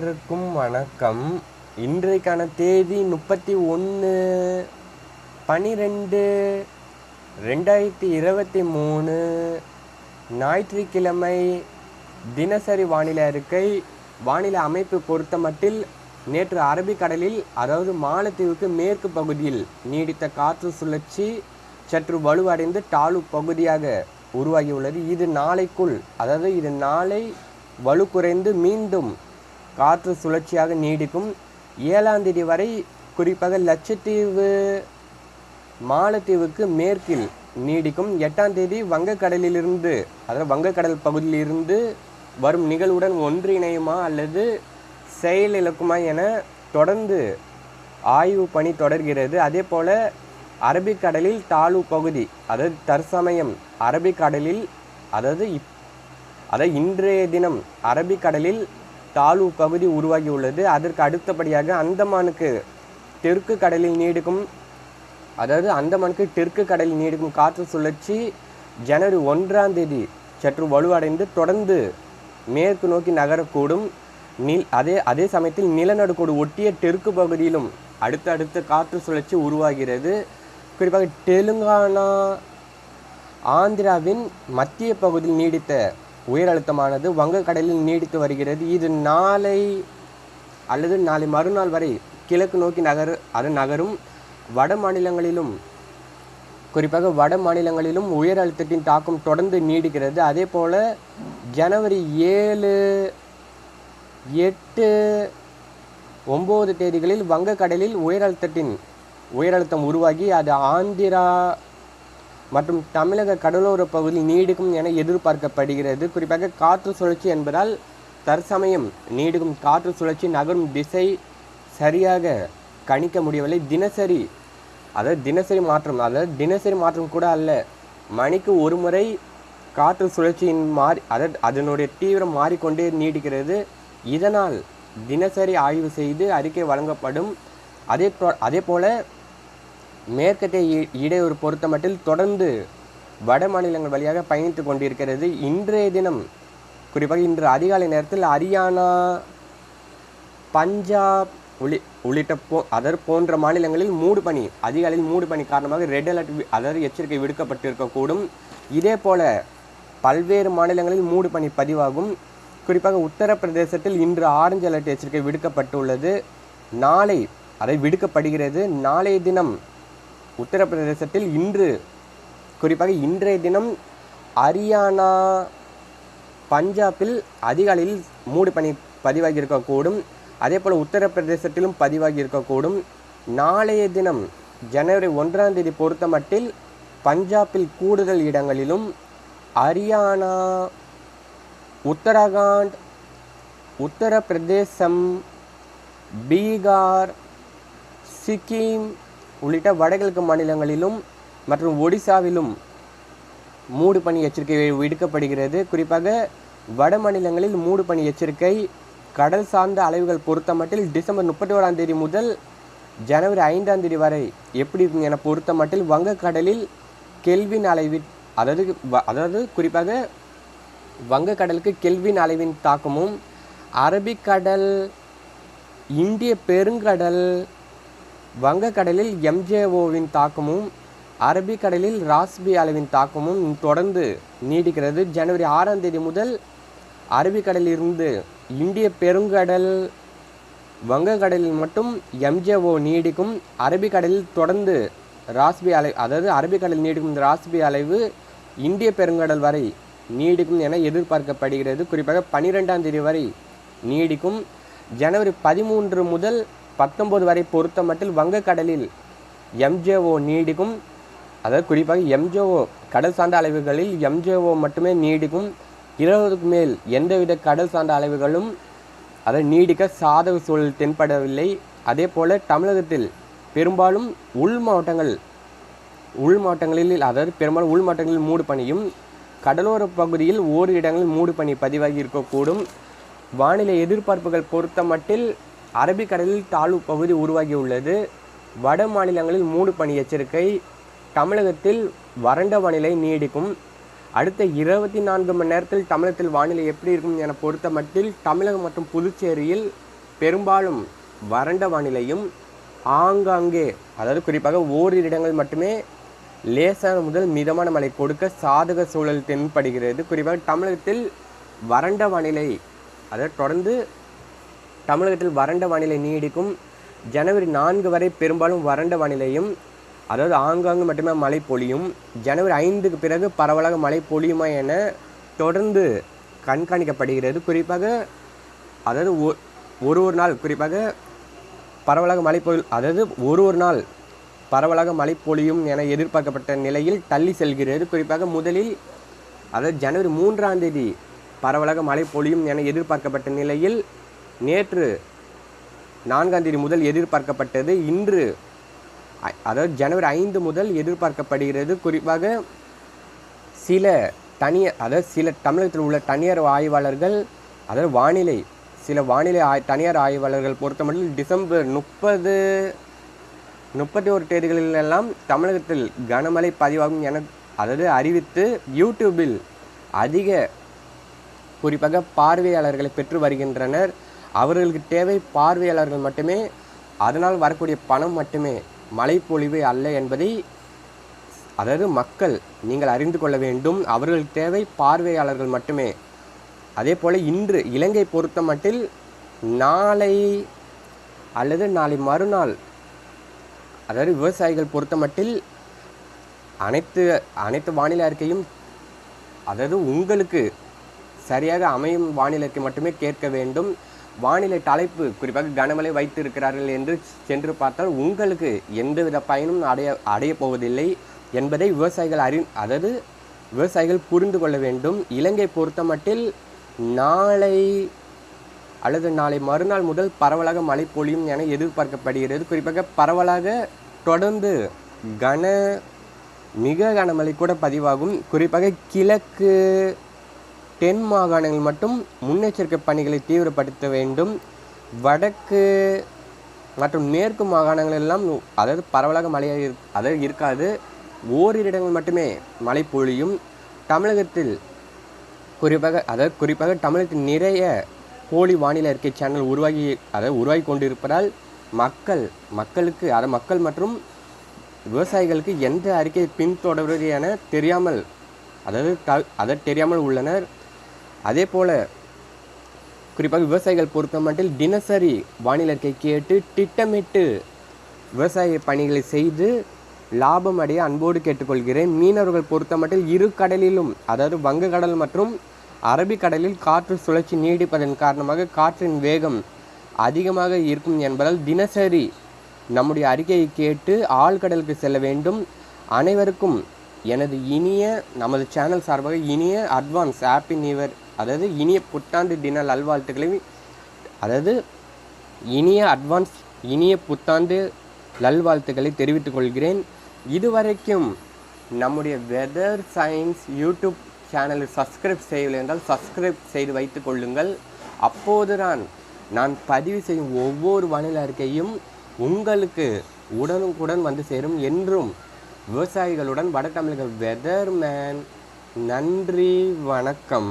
அனைவருக்கும் வணக்கம். இன்றைக்கான தேதி முப்பத்தி ஒன்று பனிரெண்டு ரெண்டாயிரத்தி இருபத்தி மூணு. ஞாயிற்றுக்கிழமை தினசரி வானிலை அறிக்கை. வானிலை அமைப்பு பொறுத்தமட்டில் நேற்று அரபிக்கடலில் அதாவது மாலத்தீவுக்கு மேற்கு பகுதியில் நீடித்த காற்று சுழற்சி சற்று வலுவடைந்து டாலு பகுதியாக உருவாகியுள்ளது. இது நாளைக்குள் அதாவது இது நாளை வலு குறைந்து மீண்டும் காற்று சுழற்சியாக நீடிக்கும். ஏழாம் தேதி வரை குறிப்பாக லட்சத்தீவு மாலத்தீவுக்கு மேற்கில் நீடிக்கும். எட்டாம் தேதி வங்கக்கடலிலிருந்து அதாவது வங்கக்கடல் பகுதியிலிருந்து வரும் நிகழ்வுடன் ஒன்றிணையுமா அல்லது செயலிழக்குமா என தொடர்ந்து ஆய்வு பணி தொடர்கிறது. அதே போல் அரபிக்கடலில் தாழ்வு பகுதி அதாவது தற்சமயம் அரபிக்கடலில் அதாவது இப் அதாவது இன்றைய தினம் அரபிக்கடலில் தாழ்வு பகுதி உருவாகியுள்ளது அதற்கு அடுத்தபடியாக அந்தமானுக்கு தெற்கு கடலில் நீடிக்கும் அதாவது அந்தமானுக்கு தெற்கு கடலில் நீடிக்கும் காற்று சுழற்சி ஜனவரி ஒன்றாம் தேதி சற்று வலுவடைந்து தொடர்ந்து மேற்கு நோக்கி நகரக்கூடும். நில் அதே அதே சமயத்தில் நிலநடுக்கோடு ஒட்டிய தெற்கு பகுதியிலும் அடுத்தடுத்த காற்று சுழற்சி உருவாகிறது. குறிப்பாக தெலுங்கானா ஆந்திராவின் மத்திய பகுதியில் நீடித்த உயர் அழுத்தமானது வங்கக்கடலில் நீடித்து வருகிறது. இது நாளை அல்லது நாளை மறுநாள் வரை கிழக்கு நோக்கி நகர் அது நகரும். வட மாநிலங்களிலும் குறிப்பாக வட மாநிலங்களிலும் உயர் அழுத்தத்தின் தாக்கம் தொடர்ந்து நீடிக்கிறது. அதே போல் ஜனவரி ஏழு எட்டு ஒம்பது தேதிகளில் வங்கக்கடலில் உயர் அழுத்தத்தின் உயர் அழுத்தம் உருவாகி அது ஆந்திரா மற்றும் தமிழக கடலோர பகுதி நீடிக்கும் என எதிர்பார்க்கப்படுகிறது. குறிப்பாக காற்று சுழற்சி என்பதால் தற்சமயம் நீடிக்கும் காற்று சுழற்சி நகரும் திசை சரியாக கணிக்க முடியவில்லை. தினசரி அதாவது தினசரி மாற்றம் அதாவது தினசரி மாற்றம் கூட அல்ல. மணிக்கு ஒரு முறை காற்று சுழற்சியின் மாறி அதாவது அதனுடைய தீவிரம் மாறிக்கொண்டே நீடிக்கிறது. இதனால் தினசரி ஆய்வு செய்து அறிக்கை வழங்கப்படும். அதே அதே போல மேற்கத்திய இ- இடையூறு பொறுத்தமட்டில் தொடர்ந்து வட மாநிலங்கள் வழியாக பயணித்து கொண்டிருக்கிறது. இன்றைய தினம் குறிப்பாக இன்று அதிகாலை நேரத்தில் ஹரியானா பஞ்சாப் உள்ளி உள்ளிட்ட போ அதர் போன்ற மாநிலங்களில் மூடு பனி அதிகாலையில் மூடு பனி காரணமாக ரெட் அலர்ட் அதாவது எச்சரிக்கை விடுக்கப்பட்டிருக்கக்கூடும். இதே போல பல்வேறு மாநிலங்களில் மூடு பனி பதிவாகும். குறிப்பாக உத்தரப்பிரதேசத்தில் இன்று ஆரஞ்சு அலர்ட் எச்சரிக்கை விடுக்கப்பட்டுள்ளது. நாளை அதை விடுக்கப்படுகிறது. நாளைய தினம் உத்தரப்பிரதேசத்தில் இன்று குறிப்பாக இன்றைய தினம் ஹரியானா பஞ்சாபில் அதிகாலையில் மூடு பனி பதிவாகி இருக்கக்கூடும் அதே போல் உத்தரப்பிரதேசத்திலும் பதிவாகி இருக்கக்கூடும் நாளைய தினம் ஜனவரி ஒன்றாம் தேதி பொறுத்தமட்டில் பஞ்சாபில் கூடுதல் இடங்களிலும் ஹரியானா உத்தரகாண்ட் உத்தரப்பிரதேசம் பீகார் சிக்கிம் உள்ளிட்ட வடகிழக்கு மாநிலங்களிலும் மற்றும் ஒடிசாவிலும் மூடு பனி எச்சரிக்கை விடுக்கப்படுகிறது. குறிப்பாக வட மாநிலங்களில் மூடு பனி எச்சரிக்கை கடல் சார்ந்த அலைவுகள் பொறுத்தமட்டில் டிசம்பர் முப்பத்தி ஓராம் தேதி முதல் ஜனவரி ஐந்தாம் தேதி வரை எப்படி இருக்கும் என பொறுத்தமட்டில் வங்கக்கடலில் கெல்வின் அளவில் அதாவது அதாவது குறிப்பாக வங்கக்கடலுக்கு கெல்வின் அலைவின் தாக்கமும் அரபிக்கடல் இந்திய பெருங்கடல் வங்கக்கடலில் எம்ஜேஓவின் தாக்கமும் அரபிக்கடலில் ராஸ்பி அளவின் தாக்கமும் தொடர்ந்து நீடிக்கிறது. ஜனவரி ஆறாம் தேதி முதல் அரபிக்கடலில் இருந்து இந்திய பெருங்கடல் வங்கக்கடலில் மட்டும் எம்ஜேஓ நீடிக்கும். அரபிக்கடலில் தொடர்ந்து ராஸ்பி அலை அதாவது அரபிக்கடலில் நீடிக்கும் இந்த ராஸ்பி அலைவு இந்திய பெருங்கடல் வரை நீடிக்கும் என எதிர்பார்க்கப்படுகிறது. குறிப்பாக பனிரெண்டாம் தேதி வரை நீடிக்கும். ஜனவரி பதிமூன்று முதல் பத்தொம்போது வரை பொறுத்தமட்டில் வங்கக்கடலில் எம்ஜேஓ நீடிக்கும். அதாவது குறிப்பாக எம்ஜேஓ கடல் சார்ந்த அலைவுகளில் எம்ஜேஓ மட்டுமே நீடிக்கும். இருபதுக்கு மேல் எந்தவித கடல் சார்ந்த அலைவுகளும் அதை நீடிக்க சாதக சூழல் தென்படவில்லை. அதே போல் தமிழகத்தில் பெரும்பாலும் உள் மாவட்டங்கள் உள் மாவட்டங்களில் அதாவது பெரும்பாலும் உள் மாவட்டங்களில் மூடு பணியும் கடலோர பகுதியில் ஓரிரு இடங்களில் மூடு பனி பதிவாகி இருக்கக்கூடும். வானிலை எதிர்பார்ப்புகள் பொறுத்த மட்டில் அரபிக்கடலில் தாழ்வு பகுதி உருவாகியுள்ளது. வட மாநிலங்களில் மூடு பனி எச்சரிக்கை. தமிழகத்தில் வறண்ட வானிலை நீடிக்கும். அடுத்த இருபத்தி நான்கு மணி நேரத்தில் தமிழகத்தில் வானிலை எப்படி இருக்கும் என பொறுத்த மட்டில் தமிழகம் மற்றும் புதுச்சேரியில் பெரும்பாலும் வறண்ட வானிலையும் ஆங்காங்கே அதாவது குறிப்பாக ஓரிரு இடங்கள் மட்டுமே லேசான முதல் மிதமான மழை கொடுக்க சாதக சூழல் தென்படுகிறது. குறிப்பாக தமிழகத்தில் வறண்ட வானிலை அதாவது தொடர்ந்து தமிழகத்தில் வறண்ட வானிலை நீடிக்கும். ஜனவரி நான்கு வரை பெரும்பாலும் வறண்ட வானிலையும் அதாவது ஆங்காங்கு மட்டுமே மழை பொழியும். ஜனவரி ஐந்துக்கு பிறகு பரவலாக மழை பொழியுமா என தொடர்ந்து கண்காணிக்கப்படுகிறது. குறிப்பாக அதாவது ஒ- ஒரு ஒரு நாள் குறிப்பாக பரவலாக மழை பொழி அதாவது ஒரு ஒரு நாள் பரவலாக மழை பொழியும் என எதிர்பார்க்கப்பட்ட நிலையில் தள்ளி செல்கிறது. குறிப்பாக முதலில் அதாவது ஜனவரி மூன்றாம் தேதி பரவலாக மழை பொழியும் என எதிர்பார்க்கப்பட்ட நிலையில் நேற்று நான்காம் தேதி முதல் எதிர்பார்க்கப்பட்டது இன்று அதாவது ஜனவரி ஐந்து முதல் எதிர்பார்க்கப்படுகிறது. குறிப்பாக சில தனியார் அதாவது சில தமிழகத்தில் உள்ள தனியார் ஆய்வாளர்கள் அதாவது வானிலை சில வானிலை ஆய் தனியார் ஆய்வாளர்கள் பொறுத்தமட்டில் டிசம்பர் முப்பது முப்பத்தி ஒரு தேதிகளில் எல்லாம் தமிழகத்தில் கனமழை பதிவாகும் என அதாவது அறிவித்து யூடியூபில் அதிக குறிப்பாக பார்வையாளர்களை பெற்று வருகின்றனர். அவர்களுக்கு தேவை பார்வையாளர்கள் மட்டுமே அதனால் வரக்கூடிய பணம் மட்டுமே மழைப்பொழிவு அல்ல என்பதை அதாவது மக்கள் நீங்கள் அறிந்து கொள்ள வேண்டும். அவர்களுக்கு தேவை பார்வையாளர்கள் மட்டுமே. அதே போல் இன்று இலங்கை பொறுத்த மட்டில் நாளை அல்லது நாளை மறுநாள் அதாவது விவசாயிகள் பொறுத்த மட்டில் அனைத்து அனைத்து வானிலை அறிக்கையும் அதாவது உங்களுக்கு சரியாக அமையும் வானிலைக்கு மட்டுமே கேட்க வேண்டும். வானிலை தலைப்பு குறிப்பாக கனமழை வைத்து இருக்கிறார்கள் என்று சென்று பார்த்தால் உங்களுக்கு எந்தவித பயனும் அடைய அடைய போவதில்லை என்பதை விவசாயிகள் அறி அதாவது விவசாயிகள் புரிந்து கொள்ள வேண்டும். இலங்கை பொறுத்தமட்டில் நாளை அல்லது நாளை மறுநாள் முதல் பரவலாக மழை பொழியும் என எதிர்பார்க்கப்படுகிறது. குறிப்பாக பரவலாக தொடர்ந்து கன மிக கனமழை கூட பதிவாகும். குறிப்பாக கிழக்கு தென் மாகாணங்கள் மட்டும் முன்னெச்சரிக்கை பணிகளை தீவிரப்படுத்த வேண்டும். வடக்கு மற்றும் மேற்கு மாகாணங்கள் எல்லாம் அதாவது பரவலாக மழையாக இரு அதாவது இருக்காது. ஓரிரு இடங்கள் மட்டுமே மழை பொழியும். தமிழகத்தில் குறிப்பாக அதாவது குறிப்பாக தமிழகத்தில் நிறைய போலி வானிலை அறிக்கை சேனல் உருவாகி அதாவது உருவாகி கொண்டிருப்பதால் மக்கள் மக்களுக்கு அதாவது மக்கள் மற்றும் விவசாயிகளுக்கு எந்த அறிக்கையை பின்தொடர்வது என தெரியாமல் அதாவது த அதை தெரியாமல் உள்ளனர். அதே போல் குறிப்பாக விவசாயிகள் பொறுத்த மட்டில் தினசரி வானிலை கேட்டு திட்டமிட்டு விவசாய பணிகளை செய்து லாபம் அடைய அன்போடு கேட்டுக்கொள்கிறேன். மீனவர்கள் பொறுத்த மட்டில் இரு கடலிலும் அதாவது வங்கக்கடல் மற்றும் அரபிக்கடலில் காற்று சுழற்சி நீடிப்பதன் காரணமாக காற்றின் வேகம் அதிகமாக இருக்கும் என்பதால் தினசரி நம்முடைய அறிக்கையை கேட்டு ஆழ்கடலுக்கு செல்ல வேண்டும். அனைவருக்கும் எனது இனிய நமது சேனல் சார்பாக இனிய அட்வான்ஸ் ஹாப்பி நியூவர் அதாவது இனிய புத்தாண்டு தின நல்வாழ்த்துக்களை அதாவது இனிய அட்வான்ஸ் இனிய புத்தாண்டு நல்வாழ்த்துக்களை தெரிவித்துக் கொள்கிறேன். இதுவரைக்கும் நம்முடைய வெதர் சயின்ஸ் யூடியூப் சேனலை சப்ஸ்கிரைப் செய்யவில்லை என்றால் சப்ஸ்கிரைப் செய்து வைத்துக் கொள்ளுங்கள். அப்போதுதான் நான் பதிவு செய்யும் ஒவ்வொரு வானிலை அறிக்கையும் உங்களுக்கு உடனுக்குடன் வந்து சேரும் என்றும் விவசாயிகளுடன் வட தமிழக வெதர்மேன் நன்றி வணக்கம்.